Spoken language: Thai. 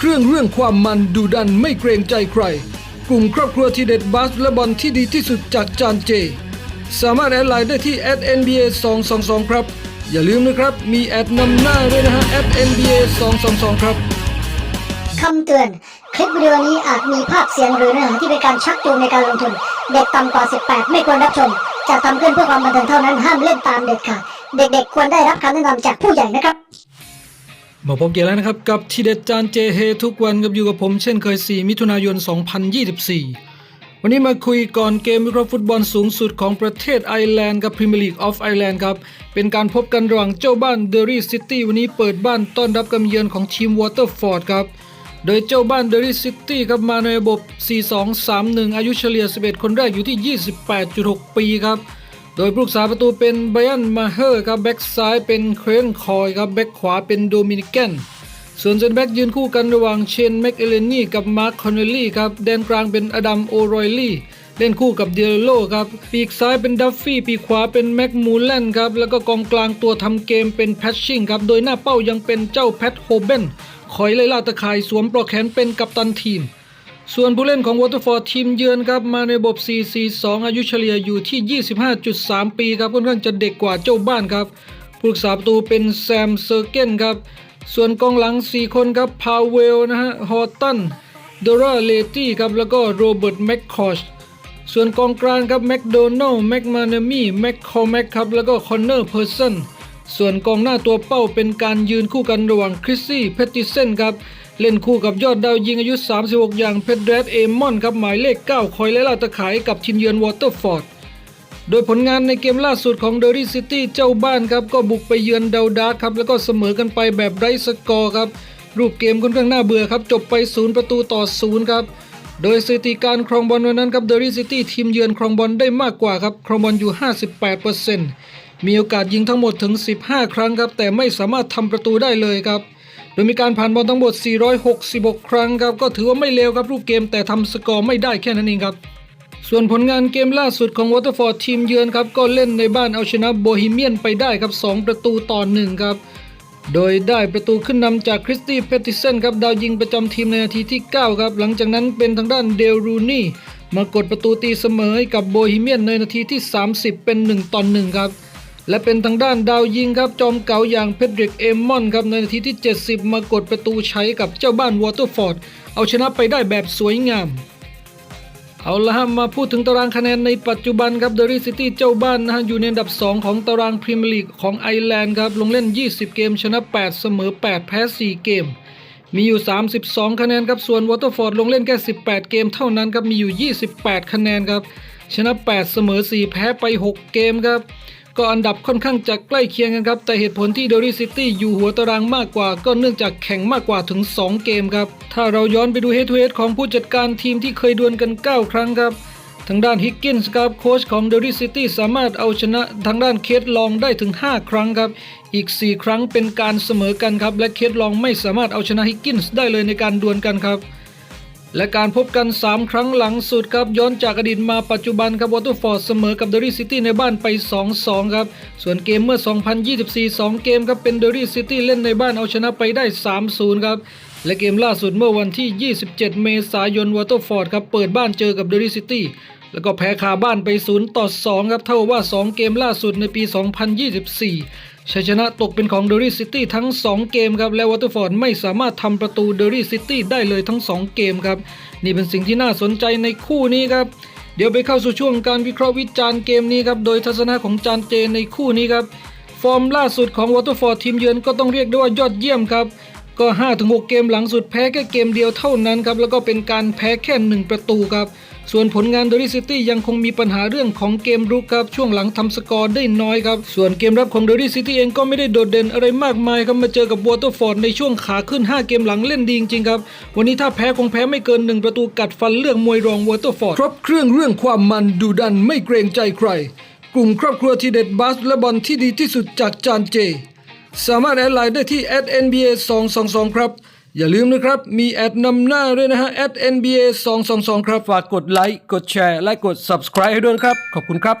ครื่องเรื่องความมันดูดันไม่เกรงใจใคร กลุ่มครอบครัวทีเด็ดบาสและบอลที่ดีที่สุดจากจานเจ สามารถแอดไลน์ได้ที่ @nba 222ครับ อย่าลืมนะครับ มีแอดนำหน้าด้วยนะฮะ @nba 222ครับคำเตือน คลิปวิดีโอนี้อาจมีภาพเสียงหรือเนื้อหาที่เป็นการชักจูงในการลงทุน เด็กต่ำกว่า 18 ไม่ควรรับชมจะทำขึ้นเพื่อความบันเทิงเท่านั้นห้ามเล่นตามเด็ดขาดเด็กๆ ควรได้รับคำแนะนำจากผู้ใหญ่นะครับ มาพบกันแล้วนะครับ กับทีเด็ดจานเจเฮทุกวันกับอยู่กับผมเช่นเคย 4 มิถุนายน 2024 วันนี้มาคุยก่อนเกมวิเคราะห์ฟุตบอลสูงสุดของประเทศไอร์แลนด์กับพรีเมียร์ลีกออฟไอร์แลนด์ครับ เป็นการพบกันระหว่างเจ้าบ้านเดอรี่ซิตี้วันนี้เปิดบ้านต้อนรับกำเยือนของทีมวอเตอร์ฟอร์ดครับ โดยเจ้าบ้านเดอรี่ซิตี้ครับมาในระบบ 4-2-3-1 อายุเฉลี่ย 11 คนแรกอยู่ที่ 28.6 ปีครับ โดยผู้รักษาประตูเป็นไบรอันมาเฮอร์ครับแบ็กซ้ายเป็นเครนคอยครับแบ็กขวาเป็นโดมินิกันส่วนเซนแบ็กยืนคู่กันระหว่างเชนแม็กเอเลนี่กับมาร์คคอนเนลลี่ครับแดนกลางเป็นอดัมโอรอยลี่เล่นคู่กับเดียโลครับ ปีกซ้ายเป็นดัฟฟี่ ปีกขวาเป็นแม็กมูแลนครับ แล้วก็กองกลางตัวทำเกมเป็นแพชชิงครับ โดยหน้าเป้ายังเป็นเจ้าแพทโฮเบนคอยไล่ล่าตะข่ายสวมปลอกแขนเป็นกัปตันทีม ส่วนผู้เล่นของวอเตอร์ฟอร์ดทีมเยือนครับ มาในระบบ 4-4-2 อายุเฉลี่ยอยู่ที่ 25.3 ปีครับ ค่อนข้างจะเด็กกว่าเจ้าบ้านครับ ผู้รักษาประตูเป็นแซมเซอร์เกนครับ ส่วนกองหลัง 4 คนครับ พาวเวลนะฮะ ฮอตตันดอร่าเลตี้ครับ แล้วก็โรเบิร์ตแมคคอชส่วนกองกลางครับแมคโดนัลแมคมานามีแมคคอแมคครับ แล้วก็คอนเนอร์เพอร์สัน ส่วนกองหน้าตัวเป้าเป็นการยืนคู่กันระหว่างคริสซี่เพตติเซนครับ เล่นคู่กับยอดดาวยิงอายุ 36 อย่างเพดเรสเอมอนครับหมายเลข 9 คอยไล่ล่าตะขายกับทีมเยือนวอเตอร์ฟอร์ดโดยผลงานในเกมล่าสุดของเดอรี่ซิตี้เจ้าบ้านครับ ก็บุกไปเยือนเดาดาร์ครับ แล้วก็เสมอกันไปแบบไร้สกอร์ครับ รูปเกมค่อนข้างน่าเบื่อครับ จบไป 0 ประตูต่อ 0 ครับ โดยสถิติการครองบอลวันนั้นครับเดอรี่ซิตี้ทีมเยือนครองบอลได้มากกว่าครับ ครองบอลอยู่ 58% มีโอกาสยิงทั้งหมดถึง 15 ครั้งครับ แต่ไม่สามารถทำประตูได้เลยครับ โดยมีการผ่านบอลทั้งหมด 466 ครั้งครับ ก็ถือว่าไม่เลวครับรูปเกมแต่ทำสกอร์ไม่ได้แค่นั้นเองครับ ส่วนผลงานเกมล่าสุดของวอเตอร์ฟอร์ดทีมเยือนครับ ก็เล่นในบ้านเอาชนะโบฮีเมียนไปได้ครับ 2 ประตูต่อ1ครับ โดยได้ประตูขึ้นนำจากคริสตี้เพตติเซนครับดาวยิงประจำทีมในนาทีที่ 9 ครับ หลังจากนั้นเป็นทางด้านเดลรูนี่มากดประตูตีเสมอให้กับโบฮีเมียนในนาทีที่ 30 เป็น1ต่อ1ครับ และเป็นทางด้านดาวยิงครับ จอมเก่าอย่างเพดริกเอมมอนครับในนาทีที่ 70 มากดประตูใช้กับเจ้าบ้านวอเตอร์ฟอร์ด เอาชนะไปได้แบบสวยงาม เอาละฮะมาพูดถึงตารางคะแนนในปัจจุบันครับเดอรี่ซิตี้เจ้าบ้านนะฮะอยู่ในอันดับ 2 ของตารางพรีเมียร์ลีกของไอร์แลนด์ครับลงเล่น 20 เกม ชนะ 8 เสมอ 8 แพ้ 4 เกม มีอยู่ 32 คะแนนครับส่วนวอเตอร์ฟอร์ดลงเล่นแค่ 18 เกมเท่านั้นครับมีอยู่ 28 คะแนนครับชนะ 8 เสมอ 4 แพ้ไป 6 เกมครับ ก็อันดับค่อนข้างจะใกล้เคียงกันครับ แต่เหตุผลที่เดอรี่ซิตี้อยู่หัวตารางมากกว่า ก็เนื่องจากแข่งมากกว่าถึง 2 เกมครับ ถ้าเราย้อนไปดูเฮดทูเฮดของผู้จัดการทีมที่เคยดวลกัน 9 ครั้งครับ ทางด้านฮิกกินส์ครับโค้ชของเดอรี่ซิตี้สามารถเอาชนะทางด้านเคสลองได้ถึง 5 ครั้งครับ อีก 4 ครั้งเป็นการเสมอกันครับ และเคสลองไม่สามารถเอาชนะฮิกกินส์ได้เลยในการดวลกันครับ และการพบกัน 3 ครั้งหลังสุดครับ ย้อนจากอดีตมาปัจจุบันครับวอเตอร์ฟอร์ดเสมอกับเดอรี่ซิตี้ในบ้านไป 2-2 ครับ ส่วนเกมเมื่อ 2024 2 เกมครับ เป็นเดอรี่ซิตี้เล่นในบ้านเอาชนะไปได้ 3-0 ครับ และเกมล่าสุดเมื่อวันที่ 27 เมษายนวอเตอร์ฟอร์ดครับ เปิดบ้านเจอกับเดอรี่ซิตี้แล้วก็แพ้คาบ้านไป 0 ต่อ 2 ครับ เท่าว่า 2 เกมล่าสุดในปี 2024ชัยชนะตกเป็นของเดอรี่ซิตี้ทั้ง 2 เกมครับ และวอเตอร์ฟอร์ดไม่สามารถทำประตูเดอรี่ซิตี้ได้เลยทั้ง 2 เกมครับ นี่เป็นสิ่งที่น่าสนใจในคู่นี้ครับ เดี๋ยวไปเข้าสู่ช่วงการวิเคราะห์วิจารณ์เกมนี้ครับ โดยทัศนะของจานเจในคู่นี้ครับ ฟอร์มล่าสุดของวอเตอร์ฟอร์ดทีมเยือนก็ต้องเรียกได้ว่ายอดเยี่ยมครับก็5-6 เกมหลังสุดแพ้แค่เกมเดียวเท่านั้นครับแล้วก็เป็นการแพ้แค่1ประตูครับ ส่วนผลงานเดอรี่ซิตี้ยังคงมีปัญหาเรื่องของเกมรุกครับ ช่วงหลังทำสกอร์ได้น้อยครับ ส่วนเกมรับของเดอรี่ซิตี้เองก็ไม่ได้โดดเด่นอะไรมากมายครับ มาเจอกับวอเตอร์ฟอร์ดในช่วงขาขึ้น 5 เกมหลังเล่นดีจริงครับ วันนี้ถ้าแพ้คงแพ้ไม่เกิน 1 ประตูกัดฟันเรื่องมวยรองวอเตอร์ฟอร์ดครบเครื่องเรื่องความมันดูดันไม่เกรงใจใคร กลุ่มครอบครัวทีเด็ดบาสและบอลที่ดีที่สุดจากจานเจ สามารถแอดไลน์ได้ที่ @nba 222ครับ อย่าลืมนะครับ มีแอดนำหน้าด้วยนะฮะแอด @nba 222 ครับ ฝากกดไลค์ กดแชร์ และกด subscribe ให้ด้วยนะครับ ขอบคุณครับ